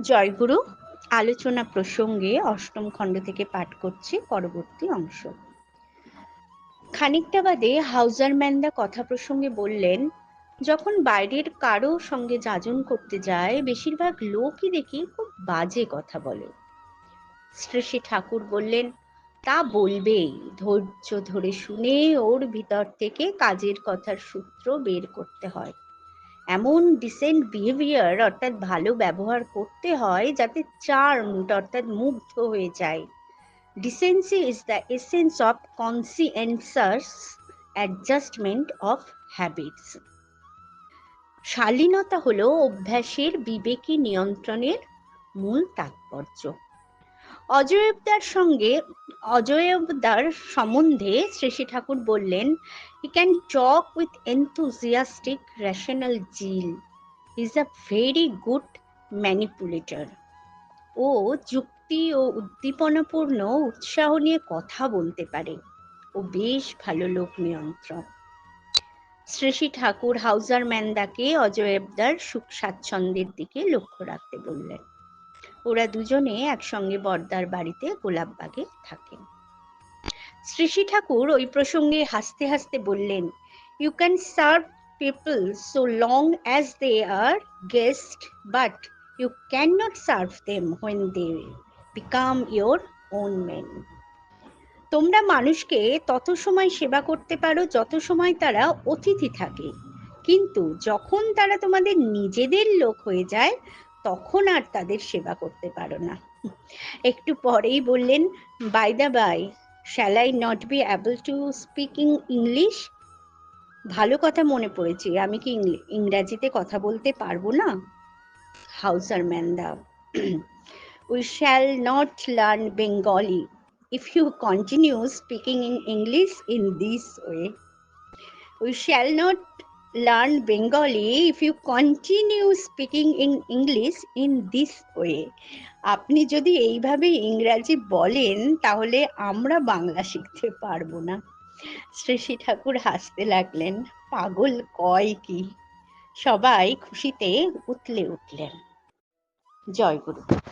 জয়গুরু, আলোচনা প্রসঙ্গে অষ্টম খণ্ড থেকে পাঠ করছি পরবর্তী অংশ। খানিকটা বাদে হাউজার ম্যান্দা কথা প্রসঙ্গে বললেন, যখন বাইরের কারও সঙ্গে যাজন করতে যায়, বেশিরভাগ লোকই দেখি খুব বাজে কথা বলে। শ্রী ঠাকুর বললেন, তা বলবেই, ধৈর্য ধরে শুনে ওর ভিতর থেকে কাজের কথার সূত্র বের করতে হয়। এমন ডিসেন্ট বিহেভিয়ার অর্থাৎ ভালো ব্যবহার করতে হয় যাতে চার্মড অর্থাৎ মুগ্ধ হয়ে যায়। Decency is the essence of conscientious adjustment of habits শালীনতা হলো অভ্যাসের বিবেকী নিয়ন্ত্রণের মূল তাৎপর্য। অজয়বদার সঙ্গে অজয়বদার সম্বন্ধে শ্রী ঠাকুর বললেন he can talk with enthusiastic rational zeal is a very good manipulator ও যুক্তি ও উদ্দীপনাপূর্ণ উৎসাহ নিয়ে কথা বলতে পারে। ও বেশ ভালো লোক নিয়ন্ত্রণ শ্রী ঠাকুর হাউজার ম্যান্দাকে অজয়েবদার সুখ স্বাচ্ছন্দ্যের দিকে লক্ষ্য রাখতে বললেন। ওরা দুজনে একসঙ্গে বর্দার বাড়িতে গোলাপবাগে থাকেন। শ্রী ঠাকুর ওই প্রসঙ্গে হাসতে হাসতে বললেন you can serve people so long as they are guest but you can not serve them when they become your own men তোমরা মানুষকে তত সময় সেবা করতে পারো যত সময় তারা অতিথি থাকে। কিন্তু যখন তারা তোমাদের নিজেদের লোক হয়ে যায় তখন আর তাদের সেবা করতে পারো না। একটু পরেই বললেন by the by shall I not be able to speaking English ভালো কথা মনে পড়েছে, আমি কি ইংরাজিতে কথা বলতে পারব না? হাউসার ম্যান্দা we shall not learn Bengali if you continue speaking in English in this way we shall not learn Bengali if you continue speaking in English in this way. আপনি যদি এইভাবে ইংরাজি বলেন, তাহলে আমরা বাংলা শিখতে পারব না। শ্রী ঠাকুর হাসতে লাগলেন, পাগল কয় কি? সবাই খুশিতে উতলে উঠলেন। জয় গুরু।